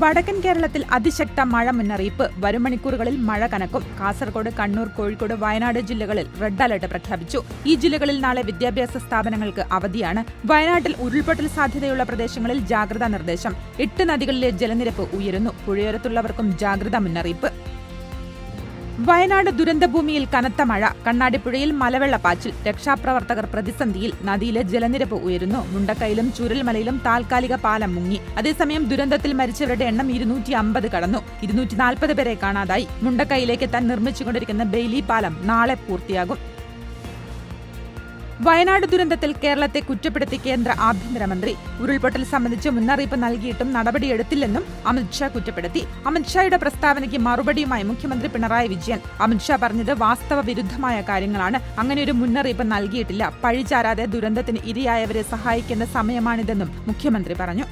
വടക്കൻ കേരളത്തിൽ അതിശക്ത മഴ മുന്നറിയിപ്പ്. വരും മണിക്കൂറുകളിൽ മഴ കനക്കും. കാസർഗോഡ് കണ്ണൂർ കോഴിക്കോട് വയനാട് ജില്ലകളിൽ റെഡ് അലർട്ട് പ്രഖ്യാപിച്ചു. ഈ ജില്ലകളിൽ നാളെ വിദ്യാഭ്യാസ സ്ഥാപനങ്ങൾക്ക് അവധിയാണ്. വയനാട്ടിൽ ഉരുൾപൊട്ടൽ സാധ്യതയുള്ള പ്രദേശങ്ങളിൽ ജാഗ്രതാ നിർദ്ദേശം. എട്ട് നദികളിലെ ജലനിരപ്പ് ഉയരുന്നു. പുഴയോരത്തുള്ളവർക്കും ജാഗ്രതാ മുന്നറിയിപ്പ്. വയനാട് ദുരന്തഭൂമിയിൽ കനത്ത മഴ. കണ്ണാടിപ്പുഴയിൽ മലവെള്ളപ്പാച്ചിൽ. രക്ഷാപ്രവർത്തകർ പ്രതിസന്ധിയിൽ നദിയിലെ ജലനിരപ്പ് ഉയരുന്നു. മുണ്ടക്കയിലും ചുരൽമലയിലും താൽക്കാലിക പാലം മുങ്ങി. അതേസമയം ദുരന്തത്തിൽ മരിച്ചവരുടെ എണ്ണം ഇരുന്നൂറ്റി അമ്പത് കടന്നു. ഇരുന്നൂറ്റി നാൽപ്പത് പേരെ കാണാതായി. മുണ്ടക്കയിലേക്ക് താൻ നിർമ്മിച്ചുകൊണ്ടിരിക്കുന്ന ബെയിലി പാലം നാളെ പൂർത്തിയാകും. വയനാട് ദുരന്തത്തിൽ കേരളത്തെ കുറ്റപ്പെടുത്തി കേന്ദ്ര ആഭ്യന്തരമന്ത്രി ഉരുൾപൊട്ടൽ സംബന്ധിച്ച് മുന്നറിയിപ്പ് നൽകിയിട്ടും നടപടിയെടുത്തില്ലെന്നും അമിത്ഷാ കുറ്റപ്പെടുത്തി. അമിത്ഷായുടെ പ്രസ്താവനയ്ക്ക് മറുപടിയുമായി മുഖ്യമന്ത്രി പിണറായി വിജയൻ. അമിത്ഷാ പറഞ്ഞത് വാസ്തവ വിരുദ്ധമായ കാര്യങ്ങളാണ്. അങ്ങനെ ഒരു മുന്നറിയിപ്പ് നൽകിയിട്ടില്ല. പഴിചാരാതെ ദുരന്തത്തിന് ഇരയായവരെ സഹായിക്കേണ്ട സമയമാണിതെന്നും മുഖ്യമന്ത്രി പറഞ്ഞു.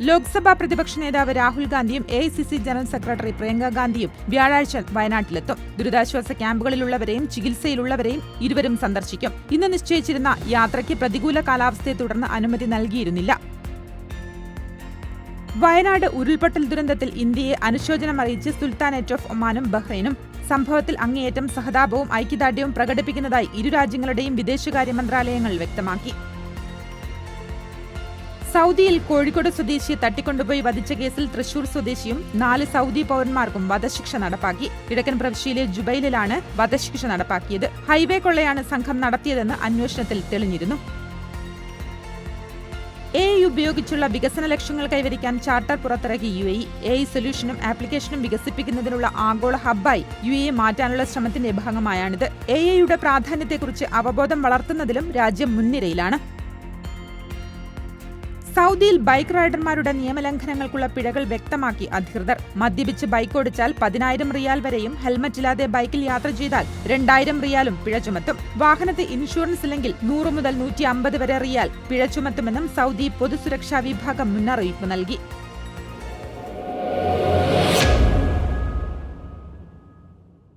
ലോക്സഭാ പ്രതിപക്ഷ നേതാവ് രാഹുൽ ഗാന്ധിയും എ ജനറൽ സെക്രട്ടറി പ്രിയങ്ക ഗാന്ധിയും വ്യാഴാഴ്ച വയനാട്ടിലെത്തും. ദുരിതാശ്വാസ ക്യാമ്പുകളിലുള്ളവരെയും ചികിത്സയിലുള്ളവരെയും ഇരുവരും സന്ദർശിക്കും. ഇന്ന് നിശ്ചയിച്ചിരുന്ന യാത്രയ്ക്ക് പ്രതികൂല കാലാവസ്ഥയെ തുടർന്ന് അനുമതി നൽകിയിരുന്നില്ല. വയനാട് ഉരുൾപൊട്ടൽ ദുരന്തത്തിൽ ഇന്ത്യയെ അനുശോചനം അറിയിച്ച് സുൽത്താനേറ്റ് ഓഫ് ഒമാനും ബഹ്റൈനും സംഭവത്തിൽ അങ്ങേയറ്റം സഹതാപവും ഐക്യദാർഢ്യവും പ്രകടിപ്പിക്കുന്നതായി ഇരു രാജ്യങ്ങളുടെയും വിദേശകാര്യ മന്ത്രാലയങ്ങൾ വ്യക്തമാക്കി. സൗദിയിൽ കോഴിക്കോട് സ്വദേശിയെ തട്ടിക്കൊണ്ടുപോയി വധിച്ച കേസിൽ തൃശൂർ സ്വദേശിയും നാല് സൗദി പൌരന്മാർക്കും വധശിക്ഷ നടപ്പാക്കി. കിഴക്കൻ പ്രവിശ്യയിലെ ജുബൈലിലാണ് വധശിക്ഷ നടപ്പാക്കിയത്. ഹൈവേ കൊള്ളയാണ് സംഘം നടത്തിയതെന്ന് അന്വേഷണത്തിൽ തെളിഞ്ഞിരുന്നു. എ ഉപയോഗിച്ചുള്ള വികസന ലക്ഷ്യങ്ങൾ കൈവരിക്കാൻ ചാർട്ടർ പുറത്തിറക്കി യു എ എ സൊല്യൂഷനും ആപ്ലിക്കേഷനും വികസിപ്പിക്കുന്നതിനുള്ള ആഗോള ഹബ്ബായി യു എ മാറ്റാനുള്ള ശ്രമത്തിന്റെ ഭാഗമായാണിത്. എ ഐയുടെ പ്രാധാന്യത്തെക്കുറിച്ച് അവബോധം വളർത്തുന്നതിലും രാജ്യം മുൻനിരയിലാണ്. സൗദിയിൽ ബൈക്ക് റൈഡർമാരുടെ നിയമലംഘനങ്ങൾക്കുള്ള പിഴകൾ വ്യക്തമാക്കി അധികൃതർ. മദ്യപിച്ച് ബൈക്ക് ഓടിച്ചാൽ പതിനായിരം റിയാൽ വരെയും ഹെൽമറ്റില്ലാതെ ബൈക്കിൽ യാത്ര ചെയ്താൽ രണ്ടായിരം റിയാലും പിഴ ചുമത്തും. വാഹനത്തെ ഇൻഷുറൻസ് ഇല്ലെങ്കിൽ നൂറ് മുതൽ നൂറ്റി വരെ റിയാൽ പിഴ ചുമത്തുമെന്നും സൗദി പൊതുസുരക്ഷാ വിഭാഗം മുന്നറിയിപ്പ് നൽകി.